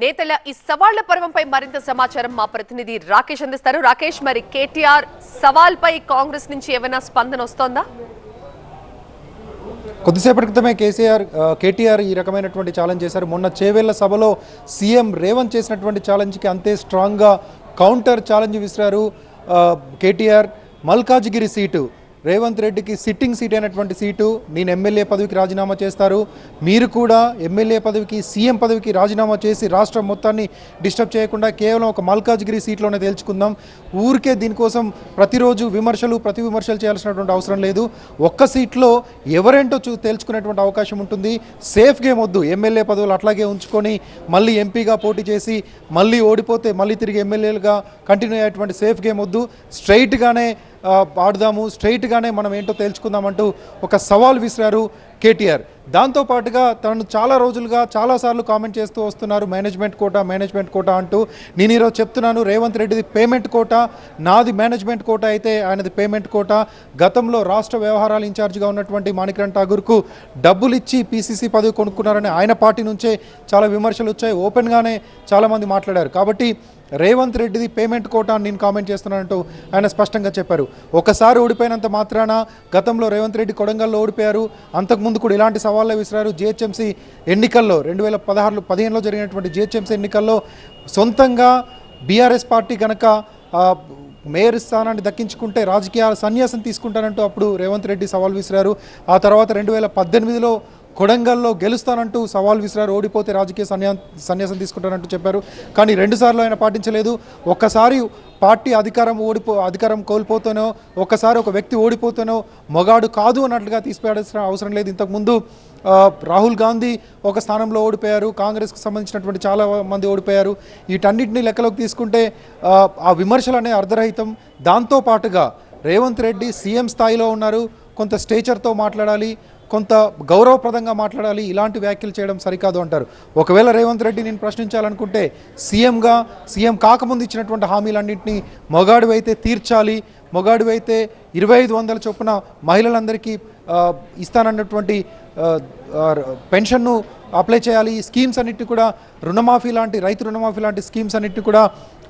నేతల ఈ సవాళ్ళ పర్వంపై మరింత సమాచారం మా ప్రతినిధి రాకేష్ అందిస్తారు. రాకేష్ మరి కేటీఆర్ సవాల్ పై కాంగ్రెస్ నుంచి ఏమైనా స్పందన వస్తోందా? కొద్దిసేపటి క్రితమే కేసీఆర్ కేటీఆర్ ఈ రకమైనటువంటి ఛాలెంజ్ చేశారు. మొన్న చేవేళ్ళ సభలో సీఎం రేవంత్ చేసినటువంటి ఛాలెంజ్కి అంతే స్ట్రాంగ్గా కౌంటర్ ఛాలెంజ్ విసిరారు కేటీఆర్. మల్కాజ్గిరి సీటు రేవంత్ రెడ్డికి సిట్టింగ్ సీట్ అయినటువంటి సీటు నేను ఎమ్మెల్యే పదవికి రాజీనామా చేస్తారు. మీరు కూడా ఎమ్మెల్యే పదవికి సీఎం పదవికి రాజీనామా చేసి రాష్ట్రం మొత్తాన్ని డిస్టర్బ్ చేయకుండా కేవలం ఒక మల్కాజ్గిరి సీట్లోనే తేల్చుకుందాం. ఊరికే దీనికోసం ప్రతిరోజు విమర్శలు ప్రతి విమర్శలు చేయాల్సినటువంటి అవసరం లేదు. ఒక్క సీట్లో ఎవరేంటో చూ తేల్చుకునేటువంటి అవకాశం ఉంటుంది. సేఫ్ గేమ్ వద్దు. ఎమ్మెల్యే పదవులు అట్లాగే ఉంచుకొని మళ్ళీ ఎంపీగా పోటీ చేసి మళ్ళీ ఓడిపోతే మళ్ళీ తిరిగి ఎమ్మెల్యేలుగా కంటిన్యూ అయ్యేటువంటి సేఫ్ గేమ్ వద్దు. స్ట్రైట్గానే పాడదాము. ఆడుదాము స్ట్రైట్గానే మనం ఏంటో తేల్చుకుందామంటూ ఒక సవాల్ విసిరారు కేటీఆర్. దాంతోపాటుగా తను చాలా రోజులుగా చాలాసార్లు కామెంట్ చేస్తూ వస్తున్నారు మేనేజ్మెంట్ కోటా మేనేజ్మెంట్ కోటా అంటూ. నేను ఈరోజు చెప్తున్నాను రేవంత్ రెడ్డిది పేమెంట్ కోట నాది మేనేజ్మెంట్ కోటా అయితే ఆయనది పేమెంట్ కోటా. గతంలో రాష్ట్ర వ్యవహారాల ఇన్ఛార్జిగా ఉన్నటువంటి మాణిక్రణ్ ఠాగూర్కు డబ్బులు ఇచ్చి పీసీసీ పదవి కొనుక్కున్నారని ఆయన పార్టీ నుంచే చాలా విమర్శలు వచ్చాయి. ఓపెన్గానే చాలామంది మాట్లాడారు. కాబట్టి రేవంత్ రెడ్డిది పేమెంట్ కోటా అని నేను కామెంట్ చేస్తున్నానంటూ ఆయన స్పష్టంగా చెప్పారు. ఒకసారి ఓడిపోయినంత మాత్రాన గతంలో రేవంత్ రెడ్డి కొడంగల్లో ఓడిపోయారు. అంతకుముందు కూడా ఇలాంటి సవాళ్ళే విసిరారు జిహెచ్ఎంసీ ఎన్నికల్లో. రెండు వేల పదహారులో పదిహేనులో జరిగినటువంటి జిహెచ్ఎంసీ ఎన్నికల్లో సొంతంగా బీఆర్ఎస్ పార్టీ కనుక మేయర్ స్థానాన్ని దక్కించుకుంటే రాజకీయ సన్యాసం తీసుకుంటానంటూ అప్పుడు రేవంత్ రెడ్డి సవాల్ విసిరారు. ఆ తర్వాత రెండు వేల పద్దెనిమిదిలో కొడంగల్లో గెలుస్తానంటూ సవాల్ విసిరారు. ఓడిపోతే రాజకీయ సన్యా సన్యాసం తీసుకుంటానంటూ చెప్పారు. కానీ రెండుసార్లు ఆయన పాటించలేదు. ఒక్కసారి పార్టీ అధికారం ఓడిపో అధికారం కోల్పోతేనో ఒక్కసారి ఒక వ్యక్తి ఓడిపోతేనో మొగాడు కాదు అన్నట్లుగా తీసిపేయాల్సిన అవసరం లేదు. ఇంతకుముందు రాహుల్ గాంధీ ఒక స్థానంలో ఓడిపోయారు. కాంగ్రెస్కి సంబంధించినటువంటి చాలా మంది ఓడిపోయారు. వీటన్నిటిని లెక్కలోకి తీసుకుంటే ఆ, ఆ విమర్శలు అనే అర్ధరహితం. దాంతో పాటుగా రేవంత్ రెడ్డి సీఎం స్థాయిలో ఉన్నారు. కొంత స్టేచర్తో మాట్లాడాలి. కొంత గౌరవప్రదంగా మాట్లాడాలి ఇలాంటి వ్యాఖ్యలు చేయడం సరికాదు అంటారు. ఒకవేళ రేవంత్ రెడ్డి నేను ప్రశ్నించాలనుకుంటే సీఎంగా సీఎం కాకముందు ఇచ్చినటువంటి హామీలన్నింటినీ మొగాడివైతే తీర్చాలి. మొగాడివైతే ఇరవై ఐదు వందల చొప్పున మహిళలందరికీ ఇస్తానన్నటువంటి పెన్షన్ను అప్లై చేయాలి. ఈ స్కీమ్స్ అన్నిటి కూడా రుణమాఫీ లాంటి రైతు రుణమాఫీ లాంటి స్కీమ్స్ అన్నిటి కూడా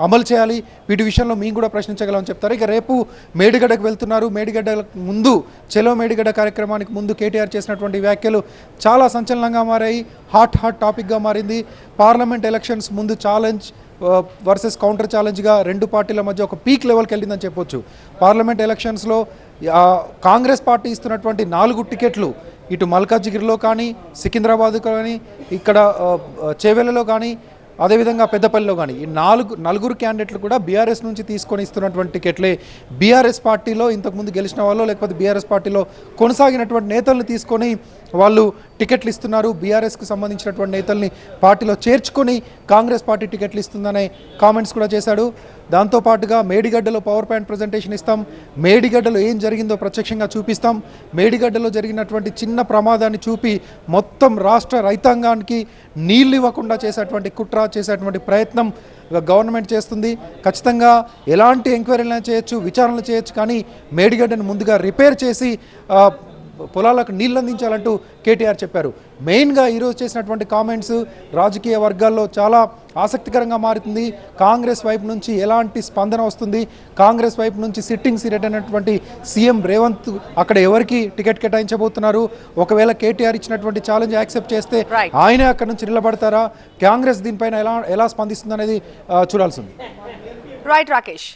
అమలు చేయాలి. వీటి విషయంలో మేము కూడా ప్రశ్నించగలమని చెప్తారు. ఇక రేపు మేడిగడ్డకు వెళ్తున్నారు. మేడిగడ్డ ముందు చెలో మేడిగడ్డ కార్యక్రమానికి ముందు కేటీఆర్ చేసినటువంటి వ్యాఖ్యలు చాలా సంచలనంగా మారాయి. హాట్ హాట్ టాపిక్గా మారింది. పార్లమెంట్ ఎలక్షన్స్ ముందు ఛాలెంజ్ వర్సెస్ కౌంటర్ ఛాలెంజ్గా రెండు పార్టీల మధ్య ఒక పీక్ లెవెల్కి వెళ్ళిందని చెప్పొచ్చు. పార్లమెంట్ ఎలక్షన్స్లో కాంగ్రెస్ పార్టీ ఇస్తున్నటువంటి నాలుగు టికెట్లు ఇటు మల్కాజ్గిరిలో కానీ సికింద్రాబాద్ కానీ ఇక్కడ చేవెలలో కానీ అదేవిధంగా పెద్దపల్లిలో కానీ ఈ నాలుగు నలుగురు క్యాండిడేట్లు కూడా బీఆర్ఎస్ నుంచి తీసుకొని ఇస్తున్నటువంటి టికెట్లే. బీఆర్ఎస్ పార్టీలో ఇంతకుముందు గెలిచిన వాళ్ళు లేకపోతే బీఆర్ఎస్ పార్టీలో కొనసాగినటువంటి నేతలను తీసుకొని వాళ్ళు టికెట్లు ఇస్తున్నారు. బీఆర్ఎస్కి సంబంధించినటువంటి నేతల్ని పార్టీలో చేర్చుకొని కాంగ్రెస్ పార్టీ టికెట్లు ఇస్తుందనే కామెంట్స్ కూడా చేశాడు. దాంతోపాటుగా మేడిగడ్డలో పవర్ పాయింట్ ప్రజెంటేషన్ ఇస్తాం. మేడిగడ్డలో ఏం జరిగిందో ప్రత్యక్షంగా చూపిస్తాం. మేడిగడ్డలో జరిగినటువంటి చిన్న ప్రమాదాన్ని చూపి మొత్తం రాష్ట్ర రైతాంగానికి నీళ్ళు ఇవ్వకుండా చేసేటువంటి కుట్ర చేసేటువంటి ప్రయత్నం గవర్నమెంట్ చేస్తుంది. ఖచ్చితంగా ఎలాంటి ఎంక్వైరీలైనా చేయొచ్చు విచారణలు చేయొచ్చు కానీ మేడిగడ్డను ముందుగా రిపేర్ చేసి పొలాలకు నీళ్ళు అందించాలంటూ కేటీఆర్ చెప్పారు. మెయిన్గా ఈరోజు చేసినటువంటి కామెంట్స్ రాజకీయ వర్గాల్లో చాలా ఆసక్తికరంగా మారుతుంది. కాంగ్రెస్ వైపు నుంచి ఎలాంటి స్పందన వస్తుంది? కాంగ్రెస్ వైపు నుంచి సిట్టింగ్ సీరియట్ అయినటువంటి సీఎం రేవంత్ అక్కడ ఎవరికి టికెట్ కేటాయించబోతున్నారు? ఒకవేళ కేటీఆర్ ఇచ్చినటువంటి ఛాలెంజ్ యాక్సెప్ట్ చేస్తే. ఆయనే అక్కడ నుంచి నిలబడతారా? కాంగ్రెస్ దీనిపైన ఎలా ఎలా స్పందిస్తుంది అనేది ఆ, చూడాల్సి ఉంది. రైట్ రాకేష్